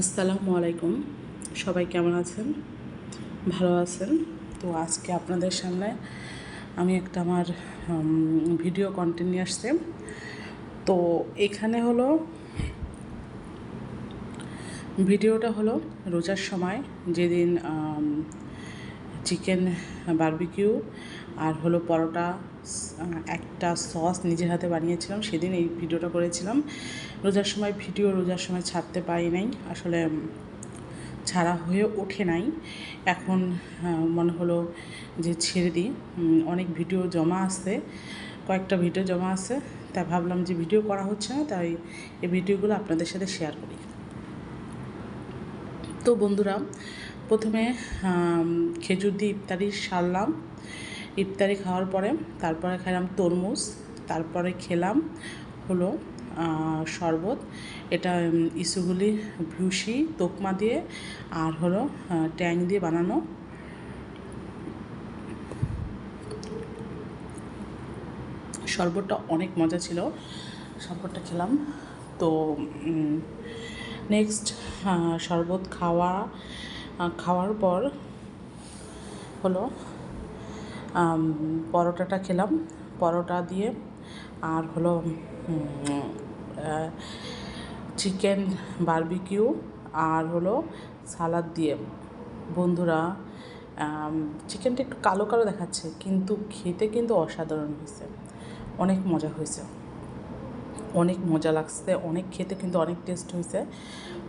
আসসালামু আলাইকুম। সবাই কেমন আছেন? ভালো আছেন? তো আজকে আপনাদের সামনে আমি একটা আমার ভিডিও কন্টেন্ট নিয়ে আসছি। তো এখানে হলো ভিডিওটা হলো রোজার সময় যেদিন চিকেন বারবিকিউ আর হলো পরোটা একটা সস নিজের হাতে বানিয়েছিলাম। সেদিন এই ভিডিওটা করেছিলাম। রোজার সময় ভিডিও রোজার সময় ছাড়তে পারি নাই। আসলে ছাড়া হয়ে ওঠে নাই। এখন মনে হলো যে ছেড়ে দিই। অনেক ভিডিও জমা আছে, কয়েকটা ভিডিও জমা আছে। তাই ভাবলাম যে ভিডিও করা হচ্ছে না, তাই এই ভিডিওগুলো আপনাদের সাথে শেয়ার করি। তো বন্ধুরা প্রথমে খেজুর দিয়ে ইফতারি সারলাম। ইফতারি খাওয়ার পরে তারপরে খেলাম তরমুজ তারপরে খেলাম হলো শরবত। এটা উম, ইসুগুলি ভুসি তোকমা দিয়ে আর হলো ট্যাং দিয়ে বানানো। শরবতটা অনেক মজা ছিল শরবতটা খেলাম। তো নেক্সট শরবত খাওয়া খাওয়ার পর হলো পরোটাটা খেলাম। পরোটা দিয়ে আর হলো চিকেন বারবিকিউ আর হলো সালাদ দিয়ে। বন্ধুরা চিকেনটা একটু কালো কালো দেখাচ্ছে, কিন্তু খেতে কিন্তু অসাধারণ হয়েছে। অনেক মজা হয়েছে। অনেক মজা লাগছে, অনেক খেতে কিন্তু অনেক টেস্ট হয়েছে।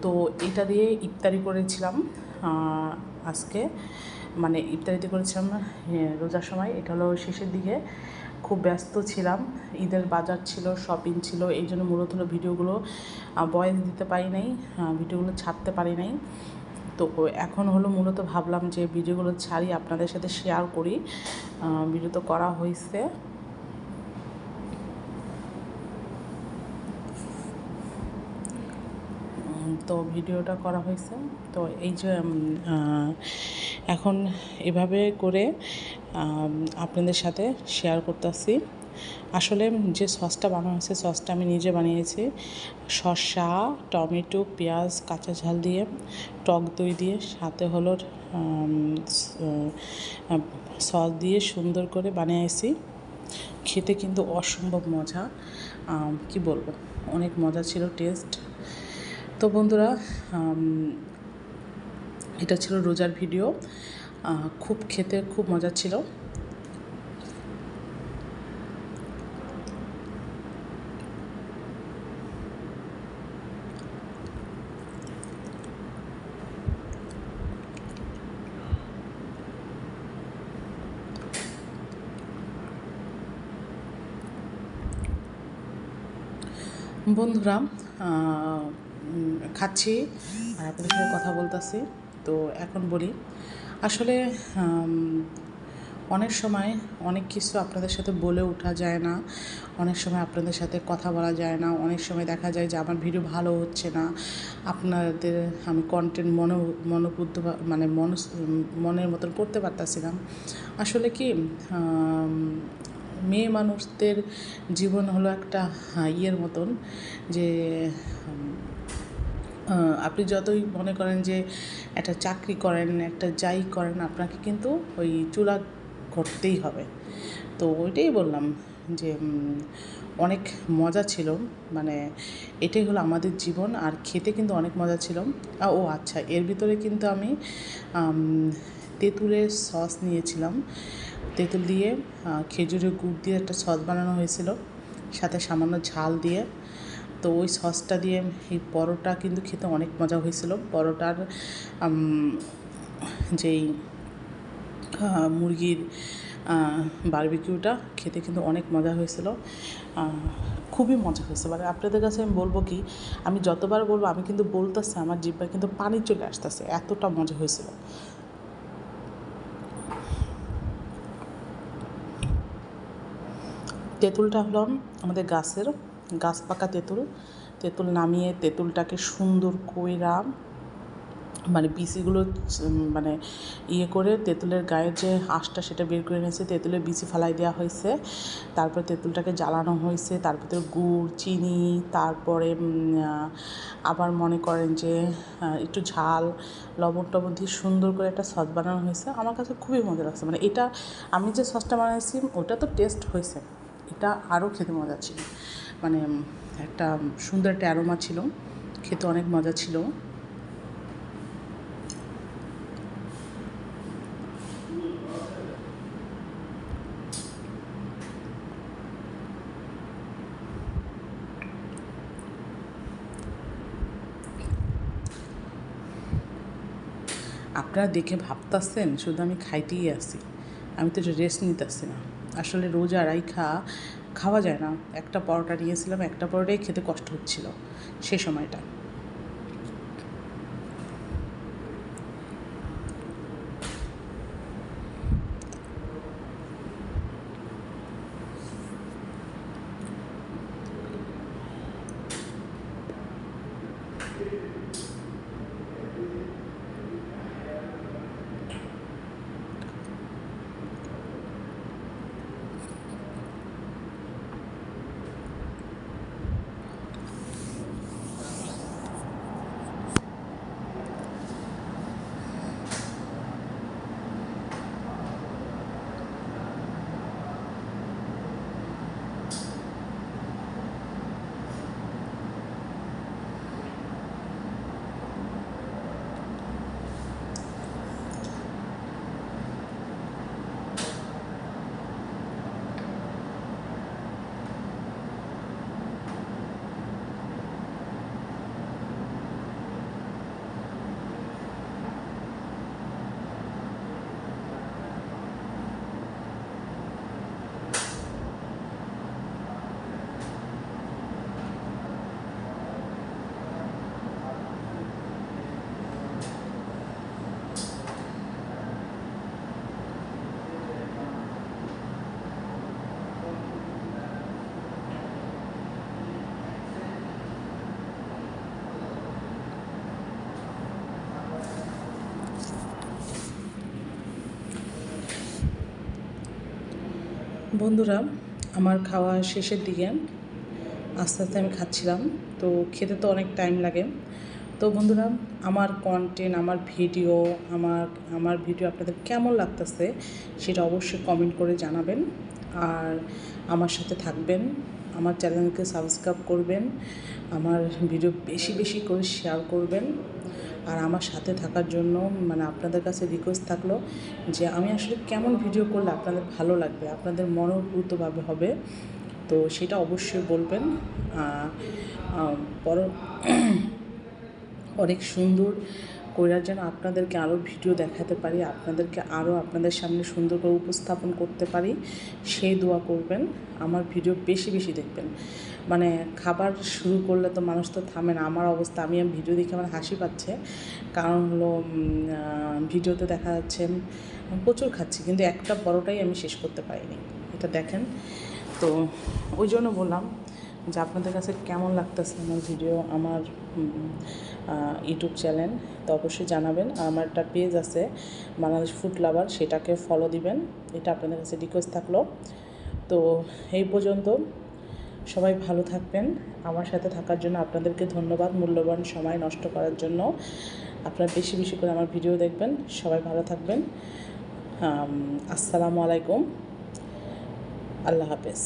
তো এটা দিয়ে ইফতারি করেছিলাম। আজকে। মানে ইফতারিতে করেছিলাম আহ, রোজার সময়। এটা হলো শেষের দিকে। খুব ব্যস্ত ছিলাম। ঈদের বাজার ছিল শপিং ছিল এই জন্য মূলত হলো ভিডিওগুলো বয়েস দিতে পারি নাই ভিডিওগুলো ছাড়তে পারি নাই। তো এখন হলো মূলত ভাবলাম যে ভিডিওগুলো ছাড়ি আপনাদের সাথে শেয়ার করি। ভিডিও তো করা হয়েছে। তো ভিডিওটা করা হয়েছে। তো এই যে এখন এভাবে করে আপনাদের সাথে শেয়ার করতেছি। আসলে যে সসটা বানানো হয়েছে, সসটা আমি নিজে বানিয়েছি। শসা, টমেটো, পেঁয়াজ, কাঁচা ঝাল দিয়ে, টক দই দিয়ে, সাথে হলো সস দিয়ে সুন্দর করে বানিয়েছি। খেতে কিন্তু অসম্ভব মজা। কি বলব? অনেক মজা ছিল, টেস্ট। তো বন্ধুরা এটা ছিল রোজার ভিডিও। খুব খেতে খুব মজা ছিল। বন্ধুরা খাচ্ছি, আর আপনাদের সাথে কথা বলতেছি। তো এখন বলি, আসলে অনেক সময় অনেক কিছু আপনাদের সাথে বলে ওঠা যায় না, অনেক সময় আপনাদের সাথে কথা বলা যায় না, অনেক সময় দেখা যায় যে আমার ভিডিও ভালো হচ্ছে না, আপনাদের আমি কন্টেন্ট মনো, মনোবুদ্ধ মানে মন মনের মতন করতে পারতাছিলাম। আসলে কি মেয়ে মানুষদের জীবন হলো একটা ইয়ের মতন যে আপনি যতই মনে করেন যে একটা চাকরি করেন, একটা যাই করেন, আপনাকে কিন্তু ওই চুলা করতেই হবে। তো ওইটাই বললাম যে অনেক মজা ছিল। মানে এটাই হলো আমাদের জীবন, আর খেতে কিন্তু অনেক মজা ছিল। ও আচ্ছা এর ভিতরে কিন্তু আমি তেঁতুলের সস নিয়েছিলাম। তেঁতুল দিয়ে খেজুরের গুড় দিয়ে একটা সস বানানো হয়েছিল। সাথে সামান্য ঝাল দিয়ে। তো ওই সসটা দিয়ে এই পরোটা কিন্তু খেতে অনেক মজা হয়েছিল। পরোটার যেই মুরগির বারবিকিউটা খেতে কিন্তু অনেক মজা হয়েছিল। খুবই মজা হয়েছে মানে আপনাদের কাছে আমি বলব কি, আমি যতবার বলব, আমি কিন্তু বলতেছি, আমার জিব্বায় কিন্তু পানি চলে আসতেছে, এতটা মজা হয়েছিল। তেঁতুলটা হলো আমাদের গাছের গাছ পাকা তেঁতুল তেঁতুল নামিয়ে তেঁতুলটাকে সুন্দর কইরা মানে বিচিগুলো মানে ইয়ে করে তেঁতুলের গায়ের যে আঁশটা সেটা বের করে নিয়েছে তেঁতুলের বিচি ফালাই দেওয়া হয়েছে। তারপর তেঁতুলটাকে জ্বালানো হয়েছে তারপরে গুড়, চিনি, তারপরে আবার মনে করেন যে একটু ঝাল, লবণ টবণ দিয়ে সুন্দর করে একটা সস বানানো হয়েছে। আমার কাছে খুবই মজা লাগছে। মানে এটা আমি যে সসটা বানাইছি, ওটা তো টেস্ট হয়েছে। এটা আরও খেতে মজা ছিল। মানে একটা সুন্দর একটা অ্যারোমা ছিল। খেতে অনেক মজা ছিল। আপনারা দেখে ভাবতাছেন, শুধু আমি খাইতেই আছি আমি তো রেস্ট নিতেছি না। আসলে রোজ রোজা রাইখা খাওয়া যায় না। একটা পরোটা নিয়েছিলাম, একটা পরোটাই খেতে কষ্ট হচ্ছিল সে সময়টা। বন্ধুরা, আমার খাওয়া শেষের দিকে আস্তে আস্তে আমি খাচ্ছিলাম, তো খেতে তো অনেক টাইম লাগে। তো বন্ধুরা, আমার কন্টেন্ট আমার ভিডিও আমার আমার ভিডিও আপনাদের কেমন লাগতেছে সেটা অবশ্যই কমেন্ট করে জানাবেন। আর আমার সাথে থাকবেন, আমার চ্যানেলকে সাবস্ক্রাইব করবেন, আমার ভিডিও বেশি বেশি করে শেয়ার করবেন। আর আমার সাথে থাকার জন্য মানে আপনাদের কাছে রিকোয়েস্ট থাকল যে আমি আসলে কেমন ভিডিও করলে আপনাদের ভালো লাগবে, আপনাদের মনোভূতভাবে হবে। তো সেটা অবশ্যই বলবেন। পর অনেক সুন্দর কইরার যেন আপনাদেরকে আরও ভিডিও দেখাতে পারি, আপনাদেরকে আরও আপনাদের সামনে সুন্দর করে উপস্থাপন করতে পারি, সেই দোয়া করবেন। আমার ভিডিও বেশি বেশি দেখবেন। মানে খাবার শুরু করলে তো মানুষ তো থামে না, আমার অবস্থা, আমি ভিডিও দেখে আমার হাসি পাচ্ছে। কারণ হলো ভিডিওতে দেখা যাচ্ছে প্রচুর খাচ্ছি, কিন্তু একটা বড়টাই আমি শেষ করতে পারিনি। এটা দেখেন। তো ওই জন্য বললাম যে আপনাদের কাছে কেমন লাগতেছে আমার ভিডিও, আমার ইউটিউব চ্যানেল, তো অবশ্যই জানাবেন। আমার একটা পেজ আছে, বাংলাদেশ ফুড লাভার, সেটাকে ফলো দিবেন। এটা আপনাদের কাছে রিকোয়েস্ট থাকল। তো এই পর্যন্ত সবাই ভালো থাকবেন। আমার সাথে থাকার জন্য আপনাদেরকে ধন্যবাদ, মূল্যবান সময় নষ্ট করার জন্য। আপনারা বেশি বেশি করে আমার ভিডিও দেখবেন। সবাই ভালো থাকবেন। আসসালামু আলাইকুম। আল্লাহ হাফেজ।